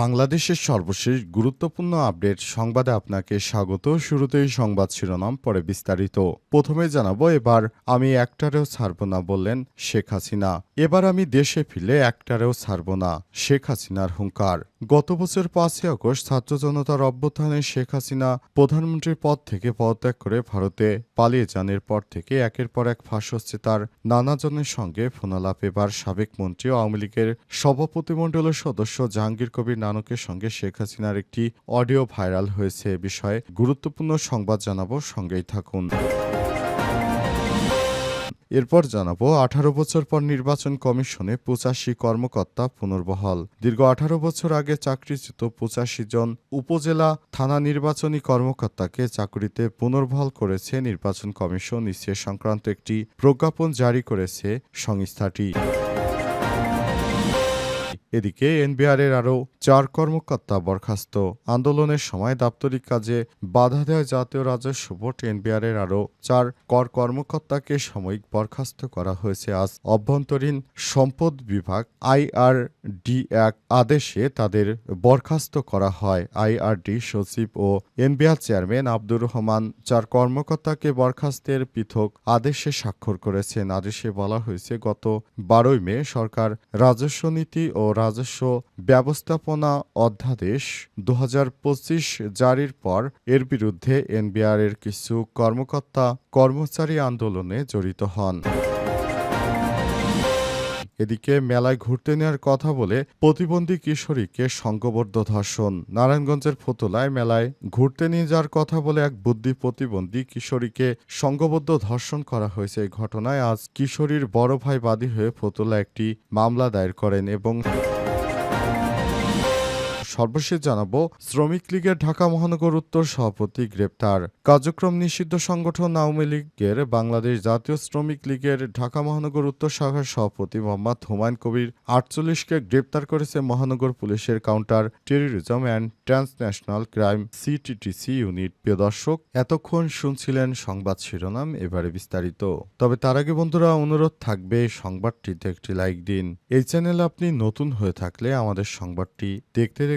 বাংলাদেশের সর্বশেষ গুরুত্বপূর্ণ আপডেট সংবাদে আপনাকে স্বাগত। শুরুতেই সংবাদ শিরোনাম, পরে বিস্তারিত। প্রথমে জানাব, এবার আমি একটারেও ছাড়ব না বললেন শেখ হাসিনা। এবার আমি দেশে ফিরে একটারেও ছাড়ব না শেখ হাসিনার হুঙ্কার। গত বছর পাঁচই আগস্ট ছাত্র জনতার অভ্যুত্থানে শেখ হাসিনা প্রধানমন্ত্রীর পদ থেকে পদত্যাগ করে ভারতে পালিয়ে যান। এরপর থেকে একের পর এক ফাঁস হচ্ছে তার নানাজনের সঙ্গে ফোনালাপ। এবার সাবেক মন্ত্রী আওয়ামী লীগের সভাপতিমণ্ডলের সদস্য জাহাঙ্গীর কবির নানকের সঙ্গে শেখ হাসিনার একটি অডিও ভাইরাল হয়েছে এ বিষয়ে গুরুত্বপূর্ণ সংবাদ জানাব সঙ্গেই থাকুন। এরপর জানাব, আঠারো বছর পর নির্বাচন কমিশনে পঁচাশি কর্মকর্তা পুনর্বহাল। দীর্ঘ আঠারো বছর আগে চাকরিচ্যুত পঁচাশি জন উপজেলা থানা নির্বাচনী কর্মকর্তাকে চাকরিতে পুনর্বহাল করেছে নির্বাচন কমিশন। ইসে সংক্রান্ত একটি প্রজ্ঞাপন জারি করেছে সংস্থাটি। এদিকে এনবিআরের আরও চার কর্মকর্তা বরখাস্ত। আন্দোলনের সময় দাপ্তরিক কাজে বাধা দেওয়া জাতীয় রাজস্ব বোর্ড। এনবিআরের আরও চার কর কর্মকর্তাকে সাময়িক বরখাস্ত করা হয়েছে। আজ অভ্যন্তরীণ সম্পদ বিভাগ আইআরডি এক আদেশে তাদের বরখাস্ত করা হয়। আইআরডি সচিব ও এনবিআর চেয়ারম্যান আব্দুর রহমান চার কর্মকর্তাকে বরখাস্তের পৃথক আদেশে স্বাক্ষর করেছেন। আদেশে বলা হয়েছে, গত বারোই মে সরকার রাজস্ব নীতি ও রাজস্ব ব্যবস্থাপনা অধ্যাদেশ দু হাজার পঁচিশ জারির পর এর বিরুদ্ধে এনবিআর এর কিছু কর্মকর্তা কর্মচারী আন্দোলনে জড়িত হন। এদিকে মেলায় ঘুরতে নেওয়ার কথা বলে প্রতিবন্ধী কিশোরীকে সংঘবদ্ধ ধর্ষণ। নারায়ণগঞ্জের ফতুলায় মেলায় ঘুরতে নিয়ে যাওয়ার কথা বলে এক বুদ্ধি প্রতিবন্ধী কিশোরীকে সংঘবদ্ধ ধর্ষণ করা হয়েছে। এই ঘটনায় আজ কিশোরীর বড় ভাই বাদী হয়ে ফতুলা একটি মামলা দায়ের করেন এবং সর্বশেষ জানাব, শ্রমিক লীগের ঢাকা মহানগর উত্তর সভাপতি গ্রেপ্তার। কার্যক্রম নিষিদ্ধ সংগঠন আওয়ামী লীগের বাংলাদেশ জাতীয় শ্রমিক লীগের ঢাকা মহানগর উত্তর শাখার সভাপতি মোহাম্মদ হুমায়ুন কবির আটচল্লিশকে গ্রেপ্তার করেছে মহানগর পুলিশের counter terrorism and transnational crime CTTC unit. প্রিয় দর্শক, এতক্ষণ শুনছিলেন সংবাদ শিরোনাম, এবারে বিস্তারিত। তবে তার আগে বন্ধুরা, অনুরোধ থাকবে সংবাদটিতে একটি লাইক দিন। এই চ্যানেল আপনি নতুন হয়ে থাকলে আমাদের সংবাদটি দেখতে দেখতে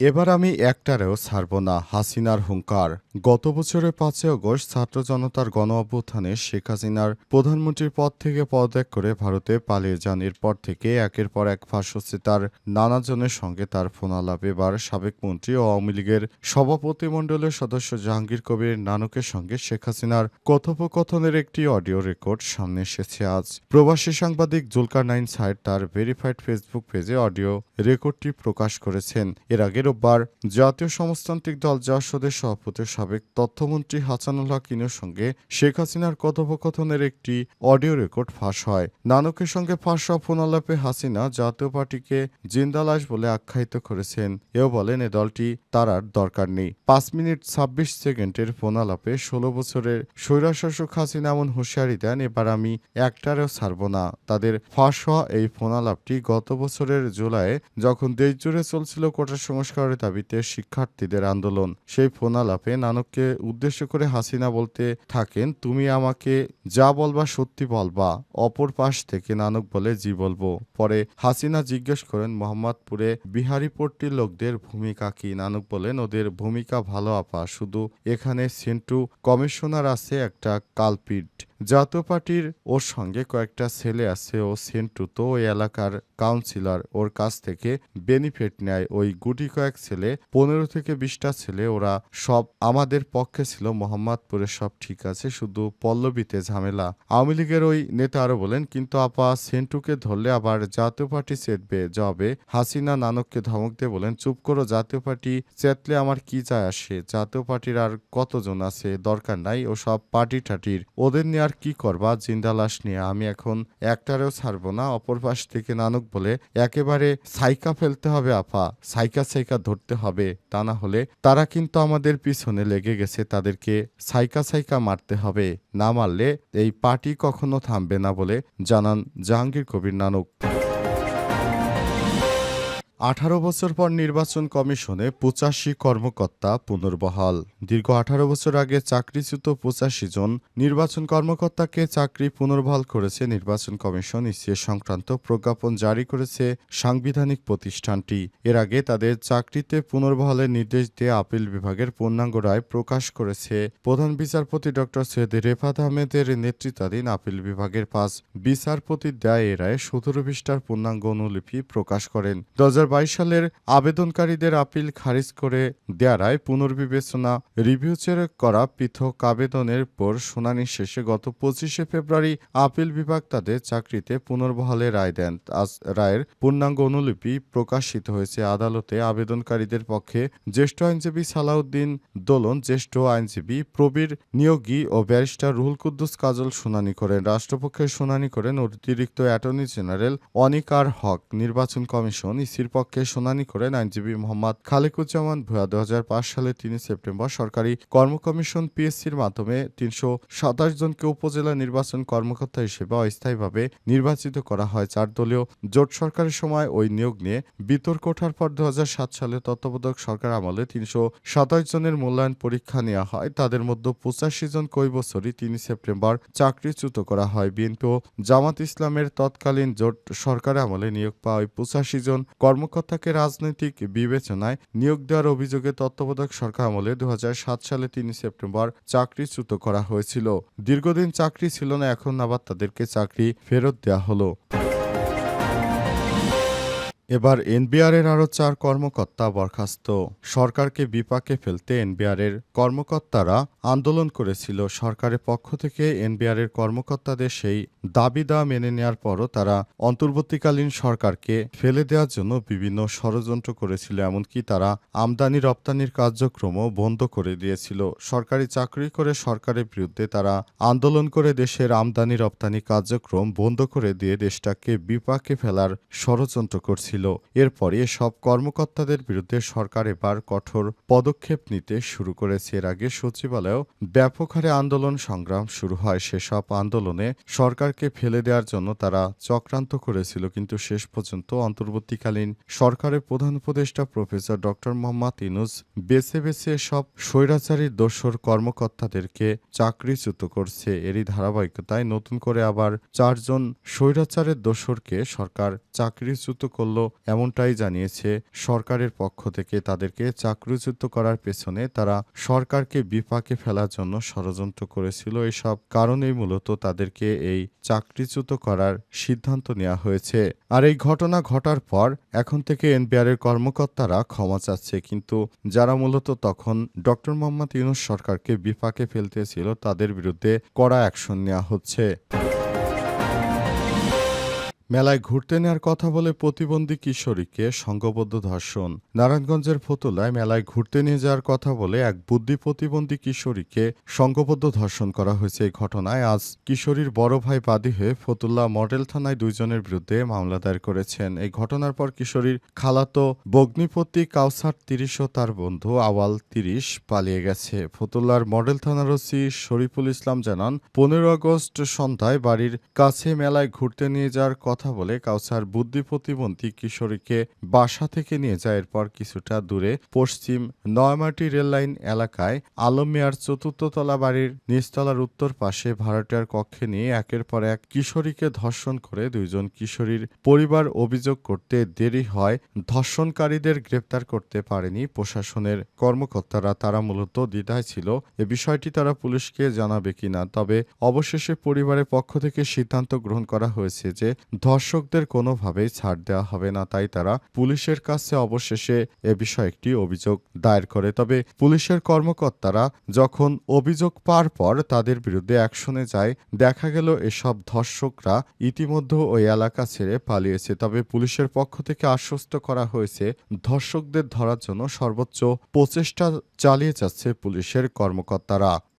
এবার আমি একটারেও ছাড়ব না হাসিনার হুঙ্কার। গত বছরের পাঁচই অগস্ট ছাত্র জনতার গণ অভ্যুত্থানে শেখ হাসিনার প্রধানমন্ত্রীর পদ থেকে পদত্যাগ করে ভারতে পালিয়ে যান। এরপর থেকে একের পর এক ফাঁস হচ্ছে তার নানাজনের সঙ্গে তার ফোনালাপ এবার সাবেক মন্ত্রী ও আওয়ামী লীগের সভাপতিমণ্ডলের সদস্য জাহাঙ্গীর কবির নানকের সঙ্গে শেখ হাসিনার কথোপকথনের একটি অডিও রেকর্ড সামনে এসেছে আজ। প্রবাসী সাংবাদিক জুলকার নাইন সাইড তার ভেরিফাইড ফেসবুক পেজে অডিও রেকর্ডটি প্রকাশ করেছেন। এর আগে রোববার জাতীয় সমাজতান্ত্রিক দল জাসদের সভাপতি সাবেক তথ্যমন্ত্রী হাসানুল হকিনের সঙ্গে শেখ হাসিনার কথোপকথনের একটি অডিও রেকর্ড ফাঁস হয়। নানকের সঙ্গে ফাঁস হওয়া ফোনালাপে হাসিনা জাতীয় পার্টিকে জিন্দালাস বলে আখ্যায়িত করেছেন। এও বলেন, এ দলটি তার আর দরকার নেই। পাঁচ মিনিট ছাব্বিশ সেকেন্ডের ফোনালাপে ষোলো বছরের স্বৈরাশাসক হাসিনা এমন হুঁশিয়ারি দেন, এবার আমি একটারেও ছাড়ব না। তাদের ফাঁস হওয়া এই ফোনালাপটি গত বছরের জুলাইয়ে যখন দেশজুড়ে চলছিল কোটা সংস্কারের দাবিতে শিক্ষার্থীদের আন্দোলন। সেই ফোনালাপে নানককে উদ্দেশ্য করে হাসিনা বলতে থাকেন, তুমি আমাকে যা বলবা সত্যি বলবা, অপর পাশ থেকে নানক বলে জি বলব। পরে হাসিনা জিজ্ঞেস করেন, মোহাম্মদপুরে বিহারিপট্টির লোকদের ভূমিকা কি? নানক বলেন, ওদের ভূমিকা ভালো আপা, শুধু এখানে সেন্টু কমিশনার আছে একটা কালপিট। জাতীয় পার্টির ওর সঙ্গে কয়েকটা ছেলে আছে ও সেন্টু। তো ওই এলাকার কাউন্সিলর ওর কাছ থেকে বেনিফিট নেয়। ওই গুটি কয়েক ছেলে, পনেরো থেকে বিশটা ছেলে, ওরা সব আমাদের পক্ষে ছিল। মোহাম্মদপুরে সব ঠিক আছে, শুধু পল্লবীতে ঝামেলা। আওয়ামী লীগের ওই নেতা আরও বলেন, কিন্তু আপা, সেন্টুকে ধরলে আবার জাতীয় পার্টি চেতবে। যাবে হাসিনা নানককে ধমক দিয়ে বলেন, চুপ করো জাতীয় পার্টি চেতলে আমার কি যায় আসে? জাতীয় পার্টির আর কতজন আছে? দরকার নাই। ও সব পার্টি টাটির ওদের নিয়ে আর কি করবা? জিন্দা লাশ নিয়ে আমি এখন একটারেও ছাড়ব না, অপর পাশ থেকে নানক বলে, একেবারে সাইকা ফেলতে হবে আপা, সাইকা সাইকা ধরতে হবে। তা না হলে তারা কিন্তু আমাদের পিছনে লেগে গেছে, তাদেরকে সাইকা সাইকা মারতে হবে। না মারলে এই পার্টি কখনো থামবে না বলে জানান জাহাঙ্গীর কবির নানক। আঠারো বছর পর নির্বাচন কমিশনে পঁচাশি কর্মকর্তা পুনর্বহাল। দীর্ঘ আঠারো বছর আগে চাকরিচ্যুত পঁচাশি জন নির্বাচন কর্মকর্তাকে চাকরি পুনর্বহাল করেছে নির্বাচন কমিশন। ইসিএ সংক্রান্ত প্রজ্ঞাপন জারি করেছে সাংবিধানিক প্রতিষ্ঠানটি। এর আগে তাদের চাকরিতে পুনর্বহালের নির্দেশ দিয়ে আপিল বিভাগের পূর্ণাঙ্গ রায় প্রকাশ করেছে। প্রধান বিচারপতি ড. সৈয়দ রেফাত আহমেদের নেতৃত্বাধীন আপিল বিভাগের পাঁচ বিচারপতির দেয় এ রায়ে সতেরো পৃষ্ঠার পূর্ণাঙ্গ অনুলিপি প্রকাশ করেন। দু সালের আবেদনকারীদের আপিল খারিজ করে দেয়া রায় পুনর্বিবেচনা রিভিউ চেয়ে করা পৃথক আবেদনের পর শুনানি শেষে গত পঁচিশে ফেব্রুয়ারি আপিল বিভাগ তাদের চাকরিতে পুনর্বহালে রায় দেন। আজ রায়ের পূর্ণাঙ্গ অনুলিপি প্রকাশিত হয়েছে। আদালতে আবেদনকারীদের পক্ষে জ্যেষ্ঠ আইনজীবী সালাউদ্দিন দোলন, জ্যেষ্ঠ আইনজীবী প্রবীর নিয়োগী ও ব্যারিস্টার রুহুল কুদ্দুস কাজল শুনানি করেন। রাষ্ট্রপক্ষের শুনানি করেন অতিরিক্ত অ্যাটর্নি জেনারেল অনিকার হক। নির্বাচন কমিশন ইসির পক্ষে শুনানি করেন আইনজীবী মোহাম্মদ খালেকুজ্জামান ভুয়া দু সালে তিন সেপ্টেম্বর সরকারি কর্ম কমিশন পিএসসির মাধ্যমে তিনশো সাতাশ জনকে উপজেলা নির্বাচন কর্মকর্তা হিসেবে অস্থায়ীভাবে নির্বাচিত করা হয়, চার দলীয় জোট সরকারের সময় ওই নিয়োগ নিয়ে বিতর্ক ওঠার পর দু সালে তত্ত্বাবধায়ক সরকার আমলে তিনশো সাতাশ জনের মূল্যায়ন পরীক্ষা নেওয়া হয়। তাদের মধ্যে পঁচাশি জন কই বছরই তিন সেপ্টেম্বর চাকরিচ্যুত করা হয়। বিএনপি ও জামাত ইসলামের তৎকালীন জোট সরকার আমলে নিয়োগ পাওয়া ওই পঁচাশি জন কর্মকর্তাকে রাজনৈতিক বিবেচনায় নিয়োগ দেওয়ার অভিযোগে তত্ত্বাবধায়ক সরকার আমলে দু হাজার সাত সালে তিন সেপ্টেম্বর চাকরিচ্যুত করা হয়েছিল। দীর্ঘদিন চাকরি ছিল না, এখন আবার তাদেরকে চাকরি ফেরত দেওয়া হলো। এবার এনবিআরের আরও চার কর্মকর্তা বরখাস্ত। সরকারকে বিপাকে ফেলতে এনবিআরের কর্মকর্তারা আন্দোলন করেছিল। সরকারের পক্ষ থেকে এনবিআরের কর্মকর্তাদের সেই দাবি দেওয়া মেনে নেওয়ার পরও তারা অন্তর্বর্তীকালীন সরকারকে ফেলে দেওয়ার জন্য বিভিন্ন ষড়যন্ত্র করেছিল। এমনকি তারা আমদানি রপ্তানির কার্যক্রমও বন্ধ করে দিয়েছিল। সরকারি চাকরি করে সরকারের বিরুদ্ধে তারা আন্দোলন করে দেশের আমদানি রপ্তানি কার্যক্রম বন্ধ করে দিয়ে দেশটাকে বিপাকে ফেলার ষড়যন্ত্র করছিল। এরপরে সব কর্মকর্তাদের বিরুদ্ধে সরকার এবার কঠোর পদক্ষেপ নিতে শুরু করেছে। এর আগে সচিবালয়েও ব্যাপক হারে আন্দোলন সংগ্রাম শুরু হয়। সেসব আন্দোলনে সরকারকে ফেলে দেওয়ার জন্য তারা চক্রান্ত করেছিল, কিন্তু শেষ পর্যন্ত অন্তর্বর্তীকালীন সরকারের প্রধান উপদেষ্টা প্রফেসর ডক্টর মোহাম্মদ ইনুস বেছে বেছে সব স্বৈরাচারী দোসর কর্মকর্তাদেরকে চাকরিচ্যুত করছে। এরই ধারাবাহিকতায় নতুন করে আবার চারজন স্বৈরাচারের দোসরকে সরকার চাকরিচ্যুত করল। এমনটাই জানিয়েছে সরকারের পক্ষ থেকে তাদেরকে চাকরিচ্যুত করার পেছনে তারা সরকারকে বিপাকে ফেলার জন্য ষড়যন্ত্র করেছিল। এসব কারণেই মূলত তাদেরকে এই চাকরিচ্যুত করার সিদ্ধান্ত নেওয়া হয়েছে। আর এই ঘটনা ঘটার পর এখন থেকে এনবিআরের কর্মকর্তারা ক্ষমা চাচ্ছে, কিন্তু যারা মূলত তখন ডক্টর মোহাম্মদ ইউনুস সরকারকে বিপাকে ফেলতেছিল, তাদের বিরুদ্ধে কড়া অ্যাকশন নেওয়া হচ্ছে। মেলায় ঘুরতে নেওয়ার কথা বলে প্রতিবন্ধী কিশোরীকে সংঘবদ্ধ ধর্ষণ। নারায়ণগঞ্জের ফতুলায় মেলায় ঘুরতে নিয়ে যাওয়ার কথা বলে এক বুদ্ধি প্রতিবন্ধী কিশোরীকে সংঘবদ্ধ ধর্ষণ করা হয়েছে এই ঘটনায়। আজ কিশোরীর বড় ভাই বাদী হয়ে ফতুল্লা মডেল থানায় দুইজনের বিরুদ্ধে মামলা দায়ের করেছেন। এই ঘটনার পর কিশোরীর খালাতো বগ্নিপতি কাউসার তিরিশ ও তার বন্ধু আওয়াল তিরিশ পালিয়ে গেছে। ফতুল্লার মডেল থানার ওসি শরীফুল ইসলাম জানান, পনেরো আগস্ট সন্ধ্যায় বাড়ির কাছে মেলায় ঘুরতে নিয়ে যাওয়ার কথা বলে কাউসার বুদ্ধি প্রতিবন্ধী কিশোরীকে বাসা থেকে নিয়ে যায়। এরপর কিছুটা দূরে পশ্চিম নয়মাটি রেললাইন এলাকায় আলম মিয়ার চতুর্থ বাড়ির নিচতলার উত্তর পাশে ভাড়াটিয়ার কক্ষে নিয়ে একের পর এক কিশোরীকে ধর্ষণ করে দুইজন কিশোরীর পরিবার অভিযোগ করতে দেরি হয়। ধর্ষণকারীদের গ্রেপ্তার করতে পারেনি প্রশাসনের কর্মকর্তারা, তারা মূলত দ্বিধায় ছিল। এ বিষয়টি তারা পুলিশকে জানাবে কিনা, তবে অবশেষে পরিবারের পক্ষ থেকে সিদ্ধান্ত গ্রহণ করা হয়েছে যে ধর্ষকদের কোনোভাবেই ছাড় দেওয়া হবে না, তাই তারা পুলিশের কাছে অবশেষে এ বিষয়ে একটি অভিযোগ দায়ের করে। তবে পুলিশের কর্মকর্তারা যখন অভিযোগ পাওয়ার পর তাদের বিরুদ্ধে অ্যাকশনে যায়, দেখা গেল এসব ধর্ষকরা ইতিমধ্যে ওই এলাকা ছেড়ে পালিয়েছে। তবে পুলিশের পক্ষ থেকে আশ্বস্ত করা হয়েছে, ধর্ষকদের ধরার জন্য সর্বোচ্চ প্রচেষ্টা চালিয়ে যাচ্ছে পুলিশের কর্মকর্তারা।